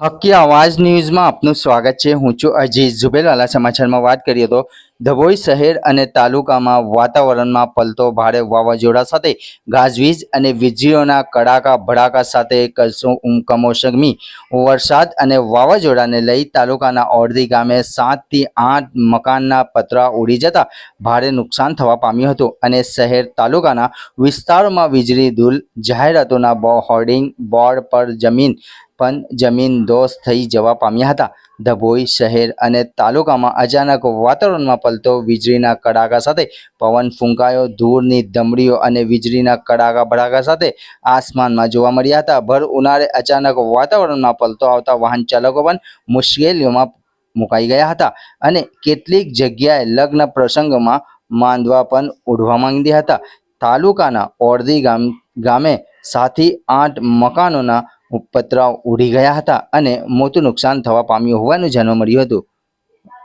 હકી આવાજ ન્યૂઝમાં આપનું સ્વાગત છે. હું છું અજીત ઝુબેલવાલા સમાચારમાં વાત કરીએ તો ધભોઈ શહેર અને તાલુકામાં વાતાવરણમાં પલતો ભારે વાવાઝોડા સાથે ગાજવીજ અને વીજળીઓના કડાકા ભડાકા સાથે કસો- કમોસમી વરસાદ અને વાવાઝોડાને લઈ તાલુકાના ઓરડી ગામે સાતથી આઠ મકાનના પતરા ઉડી જતા ભારે નુકસાન થવા પામ્યું હતું અને શહેર તાલુકાના વિસ્તારોમાં વીજળી, ધૂલ, જાહેરાતોના હોર્ડિંગ બોર્ડ પર જમીન પણ જમીન દોષ થઈ જવા પામ્યા હતા. ધભોઈ શહેર અને તાલુકામાં અચાનક વાતાવરણમાં પલતો વીજળીના કડાકા સાથે પવન ફૂંકાયો, ધૂળની દમડીઓ અને વીજળીના કડાકા ભડાકા સાથે આસમાનમાં જોવા મળ્યા હતા. ભર ઉનાળે અચાનક વાતાવરણમાં પલતો આવતા વાહન ચાલકો પણ મુશ્કેલીઓમાં મુકાઈ ગયા હતા અને કેટલીક જગ્યાએ લગ્ન પ્રસંગોમાં માંદવા પણ ઉડવા માંડ્યા હતા. તાલુકાના ઓરધી ગામ, ગામે સાતથી આઠ મકાનોના પતરા ઉડી ગયા હતા અને મોટું નુકસાન થવા પામ્યું હોવાનું જાણવા મળ્યું હતું.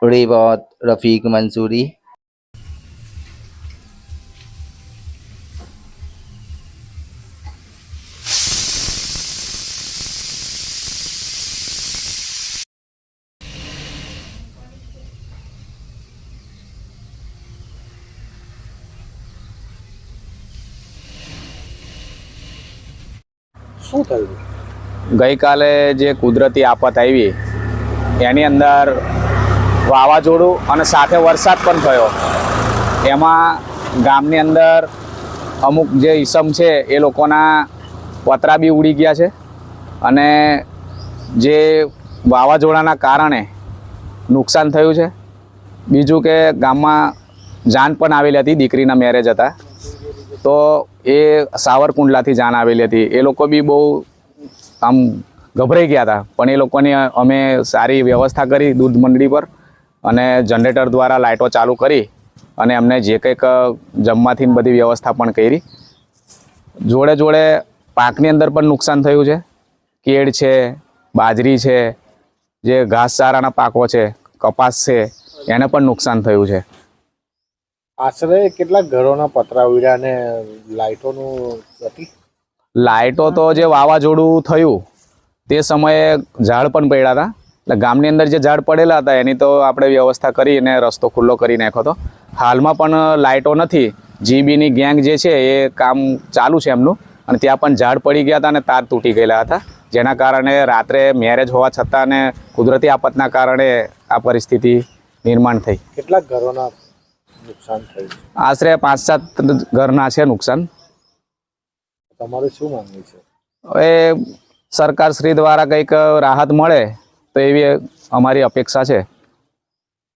રેવત, રફીક મંસૂરી. શું થયું? ગઈકાલે જે કુદરતી આફત આવી, એની અંદર વાવાઝોડું અને સાથે વરસાદ પણ થયો. એમાં ગામની અંદર અમુક જે ઈસમ છે, એ લોકોના પતરા બી ઉડી ગયા છે અને જે વાવાઝોડાના કારણે નુકસાન થયું છે. બીજું કે ગામમાં જાન પણ આવેલી હતી, દીકરીના મેરેજ હતા. તો એ સાવરકુંડલાથી જાન આવેલી હતી. એ લોકો બી બહુ આમ ગભરાઈ ગયા હતા. પણ એ લોકોની અમે સારી વ્યવસ્થા કરી દૂધ મંડળી પર અને જનરેટર દ્વારા લાઇટો ચાલુ કરી અને અમને જે કંઈક જમવાથી બધી વ્યવસ્થા પણ કરી. જોડે જોડે પાકની અંદર પણ નુકસાન થયું છે. કેળ છે, બાજરી છે, જે ઘાસચારાના પાકો છે, કપાસ છે, એને પણ નુકસાન થયું છે. આશરે કેટલા ઘરોના પતરા ઉડ્યા અને લાઇટોનું હતી લાઇટો તો જે વાવાઝોડું થયું તે સમયે ઝાડ પણ પડ્યા હતા. એટલે ગામની અંદર જે ઝાડ પડેલા હતા એની તો આપણે વ્યવસ્થા કરી અને રસ્તો ખુલ્લો કરી નાખ્યો હતો. હાલમાં પણ લાઇટો નથી. જીબીની ગેંગ જે છે એ કામ ચાલુ છે એમનું. અને ત્યાં પણ ઝાડ પડી ગયા હતા અને તાર તૂટી ગયેલા હતા. જેના કારણે રાત્રે મેરેજ હોવા છતાં અને કુદરતી આફતના કારણે આ પરિસ્થિતિ નિર્માણ થઈ. કેટલાક ઘરોના નુકસાન થયું આશરે પાંચ સાત ઘરના છે નુકસાન. તમારું શું માંગણી છે? હવે સરકાર શ્રી દ્વારા કંઈક રાહત મળે તો એવી અમારી અપેક્ષા છે.